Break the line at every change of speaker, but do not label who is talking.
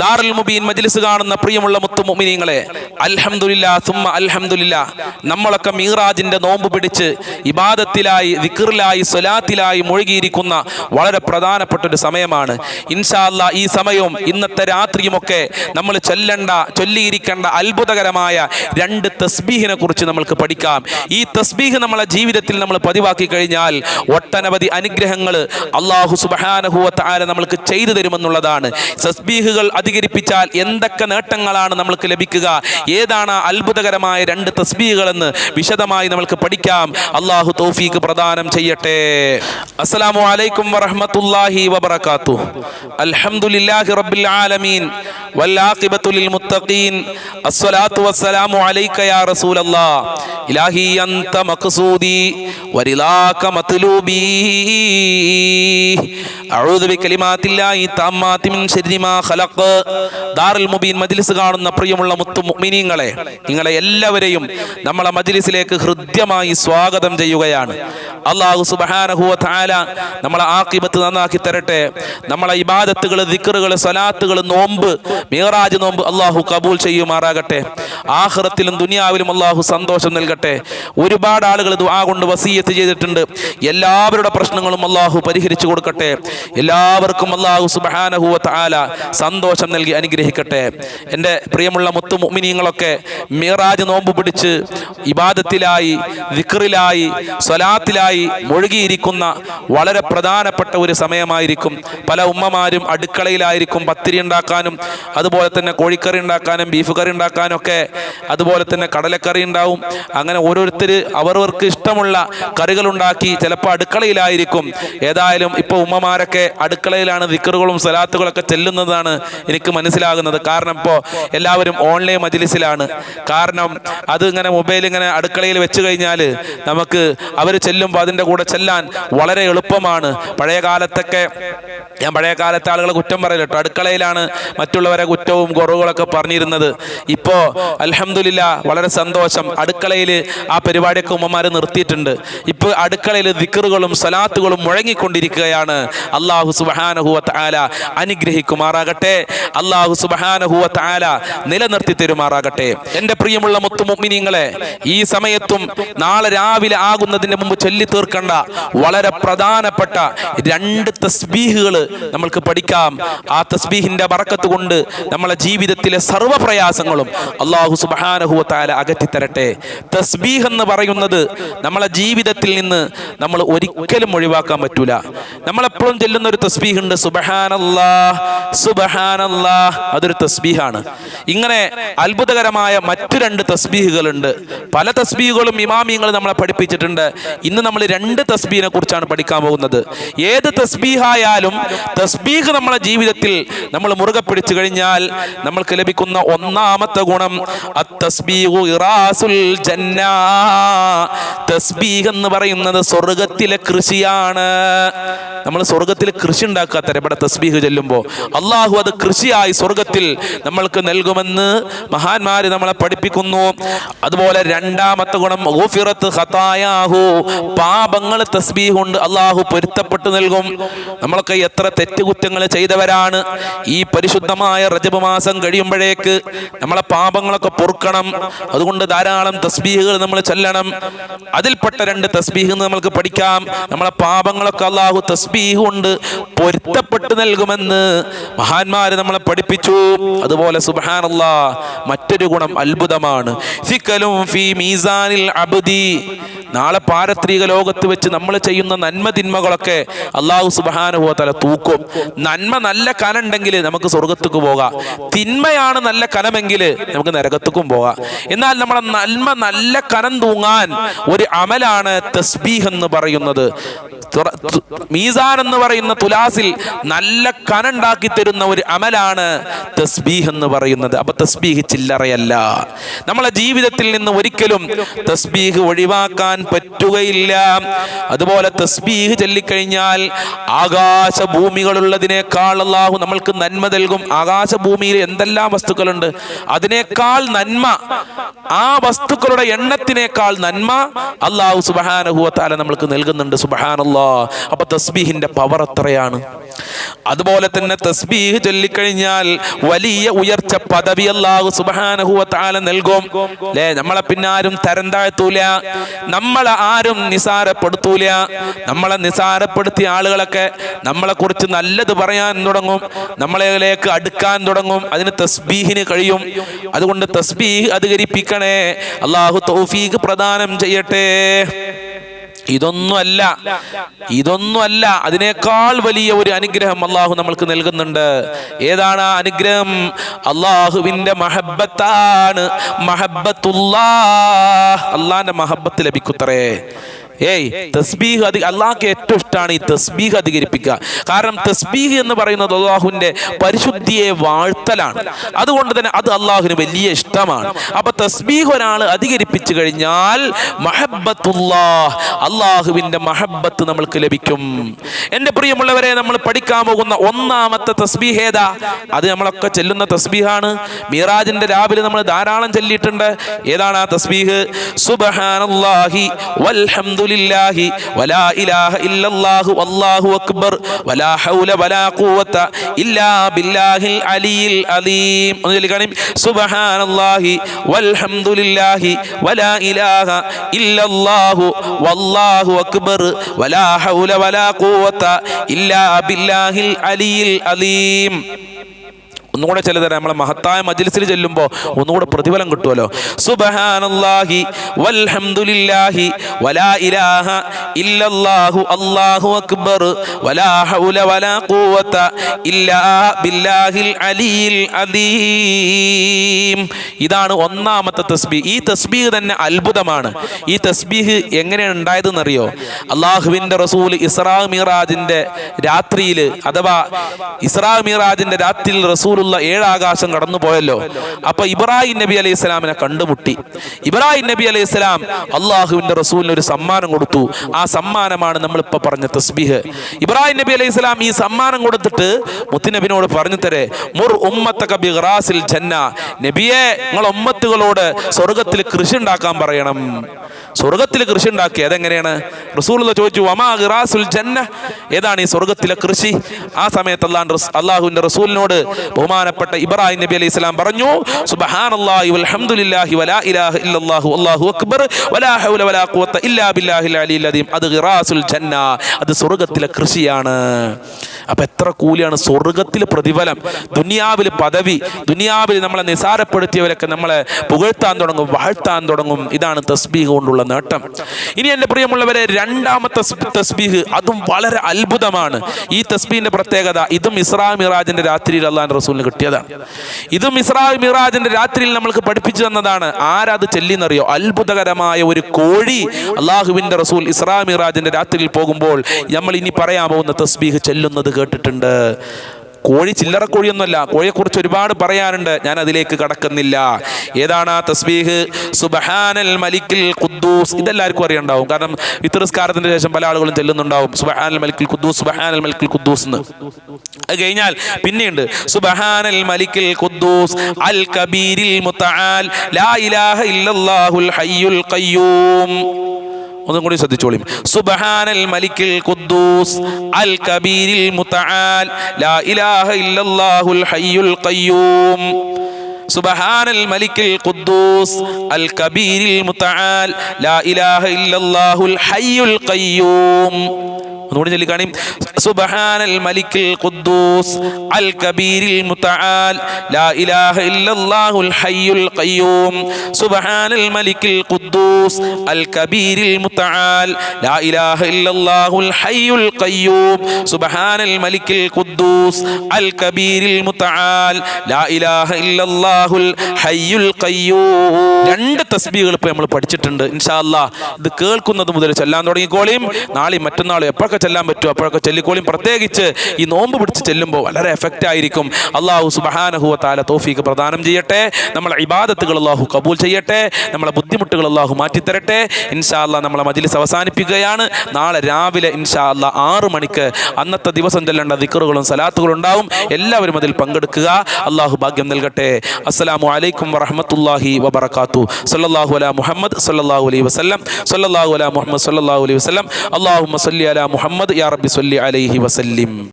ദാറുൽ മുബീൻ മജ്ലിസ് കാണുന്ന പ്രിയമുള്ള മുത്തുമുഅ്മിനീങ്ങളെ അൽഹംദുലില്ലാ സുമ്മ അൽഹംദുലില്ലാ നമ്മളൊക്കെ മീറാജിന്റെ നോമ്പ് പിടിച്ച് ഇബാദത്തിലായി വിക്റിലായി സ്വലാത്തിലായി മുഴുകിയിരിക്കുന്ന വളരെ പ്രധാനപ്പെട്ട ഒരു സമയമാണ്. ഇൻഷാല്ല ഈ സമയവും ഇന്നത്തെ രാത്രിയുമൊക്കെ നമ്മൾ ചൊല്ലണ്ട ചൊല്ലിയിരിക്കേണ്ട അത്ഭുതകരമായ രണ്ട് തസ്ബീഹിനെ കുറിച്ച് നമ്മൾക്ക് പഠിക്കാം. ഈ തസ്ബീഹ് നമ്മളെ ജീവിതത്തിൽ നമ്മൾ പതിവാക്കി കഴിഞ്ഞാൽ ഒട്ടനവധി അനുഗ്രഹങ്ങൾ അള്ളാഹു സുബാനഹുവത്ത് ആര നമ്മൾക്ക് ചെയ്തു തരുമെന്നുള്ളതാണ്. തസ്ബീഹുകൾ അധികരിപ്പിച്ചാൽ എന്തൊക്കെ നേട്ടങ്ങളാണ് നമ്മൾക്ക് ലഭിക്കുക ഏതാണ് ആ അത്ഭുതകരമായ രണ്ട് തസ്ബീഹുകൾ എന്ന് വിശദമായി നമ്മൾക്ക് പഠിക്കാം അള്ളാഹു തൗഫീഖ് പ്രദാനം ചെയ്യട്ടെ അസ്സലാമു അലൈക്കും വറഹ്മത്തുള്ളാഹി വബറകാത്തു അൽഹംദുലില്ലാഹി റബ്ബിൽ ആലമീൻ والعاقبة للمتقين الصلاة والسلام عليك يا رسول الله إلهي أنت مقصودي ورضاك مطلوبي أعوذ بكلمات الله التامات من شر ما خلق ദാറുൽ മുബീൻ മജ്ലിസ് കാണുന്ന പ്രിയമുള്ള മുത്തു മിനിങ്ങളെ നിങ്ങളെ എല്ലാവരെയും നമ്മളെ മജ്ലിസിലേക്ക് ഹൃദ്യമായി സ്വാഗതം ചെയ്യുകയാണ്. അള്ളാഹു സുബ്ഹാനഹു വ തആല നമ്മളെ ആഖിബത്ത് നന്നാക്കി തരട്ടെ. നമ്മളെ ഇബാദത്തുകൾ ദിക്കറുകൾ സ്വലാത്തുകൾ നോമ്പ് മീറാജ് നോമ്പ് അള്ളാഹു കബൂൽ ചെയ്യുമാറാകട്ടെ. ആഹ്റത്തിലും ദുനിയാവിലും അള്ളാഹു സന്തോഷം നൽകട്ടെ. ഒരുപാട് ആളുകൾ ദുആ കൊണ്ട് വസീയത്ത് ചെയ്തിട്ടുണ്ട്. എല്ലാവരുടെ പ്രശ്നങ്ങളും അള്ളാഹു പരിഹരിച്ചു കൊടുക്കട്ടെ. എല്ലാവർക്കും അള്ളാഹു സുബ്ഹാനഹു വ തആല സന്തോഷം നൽകി അനുഗ്രഹിക്കട്ടെ. എന്റെ പ്രിയമുള്ള മുത്തു മുമിനിയങ്ങളൊക്കെ മീറാജ് നോമ്പ് പിടിച്ച് ഇബാദത്തിലായി വിക്റിലായി സ്വലാത്തിലായി മുഴുകിയിരിക്കുന്ന വളരെ പ്രധാനപ്പെട്ട ഒരു സമയമായിരിക്കും. പല ഉമ്മമാരും അടുക്കളയിലായിരിക്കും പത്തിരി ഉണ്ടാക്കാനും അതുപോലെ തന്നെ കോഴിക്കറി ഉണ്ടാക്കാനും ബീഫ് കറി ഉണ്ടാക്കാനും ഒക്കെ അതുപോലെ തന്നെ കടലക്കറി ഉണ്ടാവും. അങ്ങനെ ഓരോരുത്തർ അവരവർക്ക് ഇഷ്ടമുള്ള കറികൾ ഉണ്ടാക്കി ചിലപ്പോൾ അടുക്കളയിലായിരിക്കും. ഏതായാലും ഇപ്പോൾ ഉമ്മമാരൊക്കെ അടുക്കളയിലാണ് ദിക്കറുകളും സലാത്തുകളൊക്കെ ചെല്ലുന്നതാണ് എനിക്ക് മനസ്സിലാകുന്നത്. കാരണം ഇപ്പോൾ എല്ലാവരും ഓൺലൈൻ മജിലിസിലാണ്. കാരണം അത് ഇങ്ങനെ മൊബൈൽ ഇങ്ങനെ അടുക്കളയിൽ വെച്ച് കഴിഞ്ഞാൽ നമുക്ക് അവർ ചെല്ലുമ്പോൾ അതിന്റെ കൂടെ ചെല്ലാൻ വളരെ എളുപ്പമാണ്. പഴയ കാലത്തൊക്കെ ഞാൻ പഴയ കാലത്തെ ആളുകളെ കുറ്റം പറയില്ല കേട്ടോ. അടുക്കളയിലാണ് മറ്റുള്ളവരെ കുറ്റവും കുറവുകളൊക്കെ പറഞ്ഞിരുന്നത്. ഇപ്പോൾ അലഹമില്ല വളരെ സന്തോഷം. അടുക്കളയിൽ ആ പരിപാടിയൊക്കെ ഉമ്മമാർ നിർത്തിയിട്ടുണ്ട്. ഇപ്പോൾ അടുക്കളയിൽ ദിക്കറുകളും സലാത്തുകളും മുഴങ്ങിക്കൊണ്ടിരിക്കുകയാണ്. അള്ളാഹു സുബാനഹുവത്ത് ആല അനുഗ്രഹിക്കുമാറാകട്ടെ. അള്ളാഹു സുബാനഹുവത്ത് ആല നിലനിർത്തി തരുമാറാകട്ടെ. എന്റെ പ്രിയമുള്ള മുത്തുമുഗ്മിനിങ്ങളെ ഈ സമയത്തും നാളെ രാവിലെ ആകുന്നതിന് മുമ്പ് ചൊല്ലി തീർക്കേണ്ട വളരെ പ്രധാനപ്പെട്ട രണ്ട് തസ്ബീഹുകൾ നമ്മൾക്ക് പഠിക്കാം. ആ തസ്ബീഹിന്റെ ബറക്കത്ത് കൊണ്ട് നമ്മളെ ജീവിതത്തിലെ സർവ പ്രയാസങ്ങളും അള്ളാഹു സുബാനഹുവത്താല അകറ്റിത്തരട്ടെ. തസ്ബീഹ് എന്ന് പറയുന്നത് നമ്മളെ ജീവിതത്തിൽ നിന്ന് നമ്മൾ ഒരിക്കലും ഒഴിവാക്കാൻ പറ്റൂല. നമ്മളെപ്പോഴും ചെല്ലുന്ന ഒരു തസ്ബീഹ് ഉണ്ട് സുബഹാനല്ലാ സുബഹാനല്ലാ അതൊരു തസ്ബീഹാണ്. ഇങ്ങനെ അത്ഭുതകരമായ മറ്റു രണ്ട് തസ്ബീഹുകളുണ്ട്. പല തസ്ബീഹുകളും ഇമാമിയങ്ങൾ നമ്മളെ പഠിപ്പിച്ചിട്ടുണ്ട്. ഇന്ന് നമ്മൾ രണ്ട് തസ്ബീഹിനെ കുറിച്ചാണ് പഠിക്കാൻ പോകുന്നത്. ഏത് തസ്ബീഹായാലും തസ്ബീഹ് നമ്മളെ ജീവിതത്തിൽ നമ്മൾ മുറുകെ പിടിച്ചു കഴിഞ്ഞാൽ നമ്മൾക്ക് ലഭിക്കുന്ന ഒന്നാമത്തെ ഗുണം തസ്ബീഹ് എന്ന് പറയുന്നത് സ്വർഗത്തിലെ കൃഷിയാണ്. നമ്മൾ സ്വർഗത്തിൽ കൃഷി ഉണ്ടാക്കാത്തരം ഇവിടെ തസ്ബീഹ് ചെല്ലുമ്പോൾ അള്ളാഹു അത് കൃഷിയായി സ്വർഗത്തിൽ നമ്മൾക്ക് നൽകുമെന്ന് മഹാന്മാര് നമ്മളെ പഠിപ്പിക്കുന്നു. അതുപോലെ രണ്ടാമത്തെ ഗുണം പാപങ്ങൾ തസ്ബീഹ് കൊണ്ട് അള്ളാഹു പൊരുത്തപ്പെട്ടു നൽകും. നമ്മളൊക്കെ എത്ര തെറ്റുകുറ്റങ്ങൾ ചെയ്തവരാണ്. ഈ പരിശുദ്ധമായ റജബ് മാസം കഴിയുമ്പോഴേക്ക് നമ്മളെ പാപങ്ങളൊക്കെ പൊറുക്കണം. അതുകൊണ്ട് ധാരാളം തസ്ബീഹുകൾ നമ്മൾ ചെല്ലണം. അതിൽപ്പെട്ട രണ്ട് തസ്ബീഹ് നമ്മൾക്ക് പഠിക്കാം. നമ്മളെ പാപങ്ങളൊക്കെ അള്ളാഹു തസ്ബീഹ് കൊണ്ട് പൊരുത്തപ്പെട്ട് നൽകുമെന്ന് മഹാന്മാര് നമ്മളെ പഠിപ്പിച്ചു. അതുപോലെ സുബാനല്ലാ മറ്റൊരു ഗുണം അത്ഭുതമാണ്. ഫിക്കലും ഫീ മീസാനിൽ അബ്ദി നാളെ പാരത്രിക ലോകത്ത് വെച്ച് നമ്മൾ ചെയ്യുന്ന നന്മ തിന്മകളൊക്കെ അള്ളാഹു സുബാനുഭവത്തല തൂക്കും. നന്മ നല്ല കനുണ്ടെങ്കിൽ നമുക്ക് സ്വർഗത്തേക്ക് പോകാം. തിന്മയാണ് നല്ല കനമെങ്കിൽ നമുക്ക് നരകത്തേക്കും പോകാം. എന്നാൽ നമ്മളെ നന്മ നല്ല കനം തൂങ്ങാൻ ഒരു അമലാണ് തസ്ബീഹ് എന്ന് പറയുന്നത്. മീസാൻ എന്ന് പറയുന്ന തുലാസിൽ നല്ല കനുണ്ടാക്കി തരുന്ന ഒരു അമലാണ് തസ്ബീഹ് എന്ന് പറയുന്നത്. അപ്പൊ തസ്ബീഹ് ചില്ലറയല്ല. നമ്മളെ ജീവിതത്തിൽ നിന്ന് ഒരിക്കലും തസ്ബീഹ് ഒഴിവാക്കാൻ പറ്റുകയില്ല. അതുപോലെ തസ്ബീഹ് ചൊല്ലിക്കഴിഞ്ഞാൽ ആകാശ ഭൂമികളുള്ളതിനേക്കാൾ അള്ളാഹു നമ്മൾക്ക് നന്മ നൽകും. ആകാശ ഭൂമിയിൽ എന്തെല്ലാം വസ്തുക്കളുണ്ട്? അതിനേക്കാൾ നന്മ ആ വസ്തുക്കളുടെ എണ്ണത്തിനേക്കാൾ നന്മ അള്ളാഹു സുബഹാനഹുവത്താല നമ്മൾക്ക് നൽകുന്നുണ്ട്. സുബഹാനല്ലോ. അപ്പൊ തസ്ബീഹിന്റെ പവർ എത്രയാണ്? അതുപോലെ തന്നെ തസ്ബീഹ് ചൊല്ലിക്കഴിഞ്ഞാൽ വലിയ ഉയർച്ച പദവി അല്ലാഹു സുബ്ഹാനഹു വ തആല നൽകും. ലേ നമ്മളെ പിന്നെ ആരും തരം താഴ്ത്തൂല നമ്മളെ ആരും നിസാരപ്പെടുത്തൂല. നമ്മളെ നിസാരപ്പെടുത്തിയ ആളുകളൊക്കെ നമ്മളെ കുറിച്ച് നല്ലത് പറയാൻ തുടങ്ങും. നമ്മളേക്ക് അടുക്കാൻ തുടങ്ങും. അതിന് തസ്ബീഹിന് കഴിയും. അതുകൊണ്ട് തസ്ബീഹ് അധികരിപ്പിക്കണേ. അള്ളാഹു തൗഫീഖ് പ്രദാനം ചെയ്യട്ടെ. ഇതൊന്നുമല്ല. ഇതൊന്നുമല്ല. അതിനേക്കാൾ വലിയ ഒരു അനുഗ്രഹം അള്ളാഹു നമ്മൾക്ക് നൽകുന്നുണ്ട്. ഏതാണ് ആ അനുഗ്രഹം? അള്ളാഹുവിന്റെ മഹബത്താണ്. മഹബത്തുല്ലാ അള്ളാന്റെ മഹബത്ത് ലഭിക്കുത്രേ. ഏയ് തസ്ബീഹ് അധി അള്ളാഹ്ക്ക് ഏറ്റവും ഇഷ്ടമാണ് ഈ തസ്ബീഹ് അധികരിപ്പിക്കുക. കാരണം തസ്ബീഹ് എന്ന് പറയുന്നത് അള്ളാഹുവിന്റെ പരിശുദ്ധിയെ വാഴ്ത്തലാണ്. അതുകൊണ്ട് തന്നെ അത് അള്ളാഹുവിന് വലിയ ഇഷ്ടമാണ്. അപ്പൊ തസ്ബീഹ് ഒരാൾ അധികരിപ്പിച്ചു കഴിഞ്ഞാൽ അള്ളാഹുവിന്റെ മഹബത്ത് നമ്മൾക്ക് ലഭിക്കും. എന്റെ പ്രിയമുള്ളവരെ നമ്മൾ പഠിക്കാൻ പോകുന്ന ഒന്നാമത്തെ തസ്ബീഹ് ഏതാ? അത് നമ്മളൊക്കെ ചെല്ലുന്ന തസ്ബീഹാണ്. മീറാജിന്റെ രാവിലെ നമ്മൾ ധാരാളം ചെല്ലിയിട്ടുണ്ട്. ഏതാണ് ആ തസ്ബീഹ്? സുബ്ഹാനല്ലാഹി വൽഹംദുലില്ലാഹി വലാ ഇലാഹ ഇല്ലല്ലാഹു അല്ലാഹു അക്ബർ വലാ ഹൗല വലാ ഖുവത ഇല്ലാ ബില്ലാഹിൽ അലിയിൽ അലീം. ഒന്ന് ചൊല്ലിക്കാണി സുബ്ഹാനല്ലാഹി വൽഹംദുലില്ലാഹി വലാ ഇലാഹ ഇല്ലല്ലാഹു വല്ലാഹു അക്ബർ വലാ ഹൗല വലാ ഖുവത ഇല്ലാ ബില്ലാഹിൽ അലിയിൽ അലീം. ഒന്നുകൂടെ ചില തരാം നമ്മളെ മഹത്തായ മജ്ലിസിൽ ചെല്ലുമ്പോൾ ഒന്നുകൂടെ പ്രതിഫലം കിട്ടുമല്ലോ സുബ്ഹാനല്ലാഹി വൽഹംദുലില്ലാഹി വലാ ഇലാഹ ഇല്ലല്ലാഹു അല്ലാഹു അക്ബർ വലാ ഹൗല വലാ ഖുവത ഇല്ലാ ബില്ലാഹിൽ അലിയിൽ അദീം. ഇതാണ് ഒന്നാമത്തെ തസ്ബീഹ് ഈ തസ്ബീഹ് തന്നെ അത്ഭുതമാണ്. ഈ തസ്ബീഹ് എങ്ങനെയാണ് ഉണ്ടായതെന്നറിയോ? അള്ളാഹുവിന്റെ റസൂൽ ഇസ്രാ മിറാജിന്റെ രാത്രിയിൽ അഥവാ ഇസ്രാ മിറാജിന്റെ രാത്രിയിൽ റസൂലുള്ള ഏഴ് ആകാശം കടന്നു പോയല്ലോ അപ്പൊ ഇബ്രാഹിം നബി അലൈഹി സ്വലാമിനെ കണ്ടുമുട്ടി. ഇബ്രാഹിം നബി അലൈഹി സ്വലാം അള്ളാഹുവിന്റെ റസൂലിന് ഒരു സമ്മാനം കൊടുത്തു. ആ സമ്മാനമാണ് നമ്മൾ ഇപ്പൊ പറഞ്ഞ തസ്ബീഹ്. ഇബ്രാഹിം നബി അലൈഹി സ്വലാം ഈ സമ്മാനം കൊടുത്തിട്ട് മുത്തുനബിനോട് പറഞ്ഞു തരേ മുർ ഉമ്മത്തക ബിഗ്റാസിൽ ജന്ന. നബിയെ നിങ്ങൾ ഉമ്മത്തുകളോട് സ്വർഗത്തിൽ കൃഷി ഉണ്ടാക്കാൻ പറയണം. സ്വർഗത്തിൽ കൃഷി ഉണ്ടാക്കി അതെങ്ങനെയാണ്? റസൂൽ ചോദിച്ചു വമാ ജന്ന. ഏതാണ് ഈ സ്വർഗത്തിലെ കൃഷി? ആ സമയത്ത് അള്ളാഹു അള്ളാഹുവിന്റെ റസൂലിനോട് ബഹുമാനപ്പെട്ട ഇബ്രാഹിം നബി അലൈഹി സ്വലാം പറഞ്ഞു സുബ്ഹാനല്ലാഹി വൽഹംദുലില്ലാഹി വലാ ഇലാഹ ഇല്ലല്ലാഹു അല്ലാഹു അക്ബർ വലാ ഹൗല വലാ ഇല്ലാ അത് ഖിറാസുൽ ജന്ന അത് സ്വർഗത്തിലെ കൃഷിയാണ്. അപ്പൊ എത്ര കൂലിയാണ് സ്വർഗത്തിൽ പ്രതിഫലം. ദുനിയാവിൽ പദവി ദുനിയാവിൽ നമ്മളെ നിസാരപ്പെടുത്തിയവരൊക്കെ നമ്മളെ പുകഴ്ത്താൻ തുടങ്ങും വാഴ്ത്താൻ തുടങ്ങും. ഇതാണ് തസ്ബീഹ് കൊണ്ടുള്ള നേട്ടം. ഇനി എന്റെ പ്രിയമുള്ളവരെ രണ്ടാമത്തെ തസ്ബീഹ് അതും വളരെ അത്ഭുതമാണ്. ഈ തസ്ബീഹിന്റെ പ്രത്യേകത ഇതും ഇസ്രാ മിറാജിന്റെ രാത്രിയിൽ അള്ളാൻ റസൂലിന് കിട്ടിയതാണ്. ഇത് മിസ്രാ മിറാജിന്റെ രാത്രിയിൽ നമ്മൾക്ക് പഠിപ്പിച്ചു തന്നതാണ്. ആരത് ചെല്ലിന്നറിയോ? അത്ഭുതകരമായ ഒരു കോഴി അള്ളാഹുവിന്റെ റസൂൽ ഇസ്രാ മിറാജിന്റെ രാത്രിയിൽ പോകുമ്പോൾ നമ്മൾ ഇനി പറയാൻ പോകുന്ന തസ്ബീഹ് ചെല്ലുന്നത് കേട്ടിട്ടുണ്ട്. കോഴി ചില്ലറ കോഴിയൊന്നുമല്ല. കോഴിയെക്കുറിച്ച് ഒരുപാട് പറയാനുണ്ട്. ഞാൻ അതിലേക്ക് കടക്കുന്നില്ല. ഏതാണ് ആ തസ്ബീഹ്? സുബഹാനൽ മലിക്കിൽ ഖുദ്ദൂസ്. ഇതെല്ലാവർക്കും അറിയണ്ടാവും. കാരണം വിത്തറിസ്കാരത്തിന് ശേഷം പല ആളുകളും ചെല്ലുന്നുണ്ടാവും. സുബഹാനൽ മലിക്കിൽ ഖുദ്ദൂസ് സുബഹാനൽ മലിക്കിൽ ഖുദ്ദൂസ് എന്ന്. അത് കഴിഞ്ഞാൽ പിന്നെയുണ്ട്. സുബഹാനൽ മലിക്കിൽ ഖുദ്ദൂസ്. അൽ കബീരിൽ മുത്തആൽ. ലാ ഇലാഹ ഇല്ലല്ലാഹുൽ ഹയ്യുൽ ഖയ്യൂം. ഒന്നും കൂടി ശ്രദ്ധിച്ചോളിയും സുബ്ഹാനൽ മലിക്കിൽ ഖുദ്ദൂസ് അൽ കബീരിൽ മുതആൽ ലാ ഇലാഹ ഇല്ലല്ലാഹുൽ ഹയ്യുൽ ഖയ്യൂം. സുബ്ഹാനൽ മലിക്കിൽ ഖുദ്ദൂസ് അൽ കബീരിൽ മുതആൽ ലാ ഇലാഹ ഇല്ലല്ലാഹുൽ ഹയ്യുൽ ഖയ്യൂം. ഒന്നുകൂടി ചൊല്ലിക്കാണി. സുബ്ഹാനൽ മലിക്കിൽ ഖുദ്ദൂസ് അൽ കബീരിൽ മുതആൽ ലാ ഇലാഹ ഇല്ലല്ലാഹുൽ ഹയ്യുൽ ഖയ്യൂം. സുബ്ഹാനൽ മലിക്കിൽ ഖുദ്ദൂസ് അൽ കബീരിൽ മുതആൽ ലാ ഇലാഹ ഇല്ലല്ലാഹുൽ ഹയ്യുൽ ഖയ്യൂം. സുബ്ഹാനൽ മലിക്കിൽ ഖുദ്ദൂസ് അൽ കബീരിൽ മുതആൽ ലാ ഇലാഹ ഇല്ലല്ലാഹുൽ ഹയ്യുൽ ഖയ്യൂം. രണ്ട് തസ്ബീഹുകൾ ഇപ്പോൾ നമ്മൾ പഠിച്ചിട്ടുണ്ട്. ഇൻഷാ ഇത് കേൾക്കുന്നത് മുതൽ ചെല്ലാൻ തുടങ്ങിക്കോളിയും നാളെ മറ്റന്നാളും എപ്പോഴൊക്കെ ചെല്ലാൻ പറ്റുമോ അപ്പോഴൊക്കെ ചെല്ലിക്കോളിയും പ്രത്യേകിച്ച് ഈ നോമ്പ് പിടിച്ച് ചെല്ലുമ്പോൾ വളരെ എഫക്റ്റ് ആയിരിക്കും. അള്ളാഹു സുബഹാനഹുവ താല തോഫീക്ക് പ്രദാനം ചെയ്യട്ടെ. നമ്മളെ ഇബാദത്തുകൾ അള്ളാഹു കബൂൽ ചെയ്യട്ടെ. നമ്മളെ ബുദ്ധിമുട്ടുകൾ അള്ളാഹു മാറ്റിത്തരട്ടെ. ഇൻഷാ നമ്മളെ മജിലിസ് അവസാനിപ്പിക്കുകയാണ്. നാളെ രാവിലെ ഇൻഷാ അല്ലാ ആറ് മണിക്ക് അന്നത്തെ ദിവസം ചെല്ലേണ്ട ദിക്കറുകളും സലാത്തുകളും ഉണ്ടാവും എല്ലാവരും അതിൽ പങ്കെടുക്കുക. അള്ളാഹു ഭാഗ്യം നൽകട്ടെ. അസ്സലാമു അലൈക്കും വറഹമത്തല്ലാഹി വബർക്കാത്തു സല്ലല്ലാഹു അലാ മുഹമ്മദ് സല്ലല്ലാഹു അലൈഹി വസല്ലം. സല്ലല്ലാഹു അലാ മുഹമ്മദ് സല്ലല്ലാഹു അലൈഹി വസല്ലം. അല്ലാഹുമ്മ സല്ലി അലാ മുഹമ്മദ് യാ റബ്ബി സല്ലി അലൈഹി വസല്ലിം.